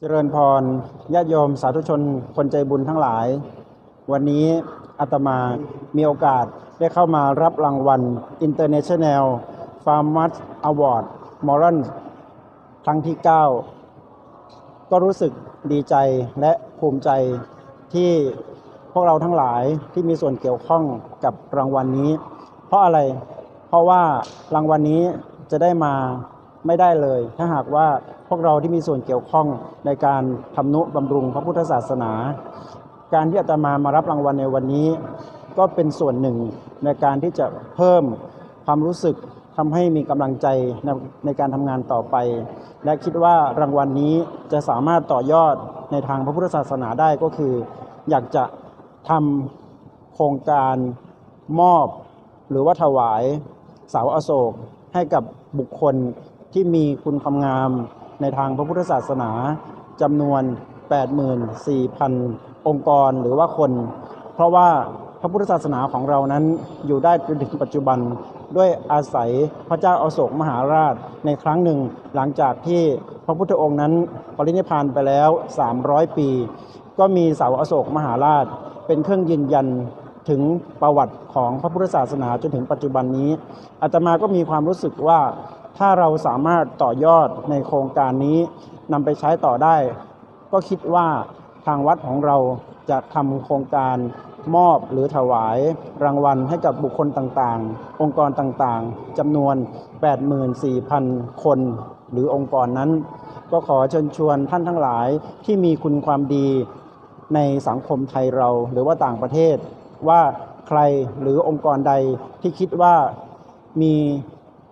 เจริญพรญาติโยมสาธุชนคนใจบุญทั้งหลาย วันนี้อาตมามีโอกาสได้เข้ามารับรางวัล International Farmers Award Moral ครั้งที่ 9 ก็รู้สึกดีใจและภูมิใจที่พวกเราทั้งหลายที่มีส่วนเกี่ยวข้องกับรางวัลนี้ เพราะอะไร เพราะว่ารางวัลนี้จะได้มาไม่ได้เลย ถ้าหากว่า พวกเราที่มีส่วนเกี่ยวข้องในการทำนุบำรุงพระพุทธศาสนา การที่อาตมามารับรางวัลในวันนี้ ก็เป็นส่วนหนึ่งในการที่จะเพิ่มความรู้สึกทำให้มีกำลังใจในในการทำงานต่อไป และคิดว่ารางวัลนี้จะสามารถต่อยอดในทางพระพุทธศาสนาได้ก็คือ อยากจะทำโครงการมอบหรือว่าถวายเสาอโศกให้กับบุคคลที่มีคุณความงาม ในทางพระพุทธศาสนาจำนวน 84,000 องค์กรหรือว่าคน เพราะว่าพระพุทธศาสนาของเรานั้นอยู่ได้จนถึงปัจจุบันด้วยอาศัยพระเจ้าอาโศกมหาราชในครั้งหนึ่งหลังจากที่พระพุทธองค์นั้นปรินิพพานไปแล้ว 300 ปี ก็มีเสาอโศกมหาราช เป็นเครื่องยืนยันถึงประวัติของพระพุทธศาสนาจนถึงปัจจุบันนี้อาตมาก็มีความรู้สึกว่า ถ้าเราสามารถต่อยอดในโครงการนี้นำไปใช้ต่อได้ ก็คิดว่าทางวัดของเราจะทำโครงการมอบหรือถวายรางวัลให้กับบุคคลต่างๆ องค์กรต่างๆจำนวน 84,000 คน หรือองค์กรนั้น ก็ขอเชิญชวนท่านทั้งหลายที่มีคุณความดีในสังคมไทยเราหรือว่าต่างประเทศ ว่าใครหรือองค์กรใดที่คิดว่ามี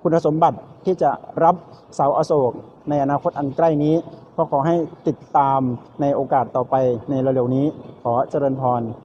คุณสมบัติที่จะรับเสาอโศกในอนาคตอันใกล้นี้ ก็ขอให้ติดตามในโอกาสต่อไปในเร็วๆนี้ขอเจริญพร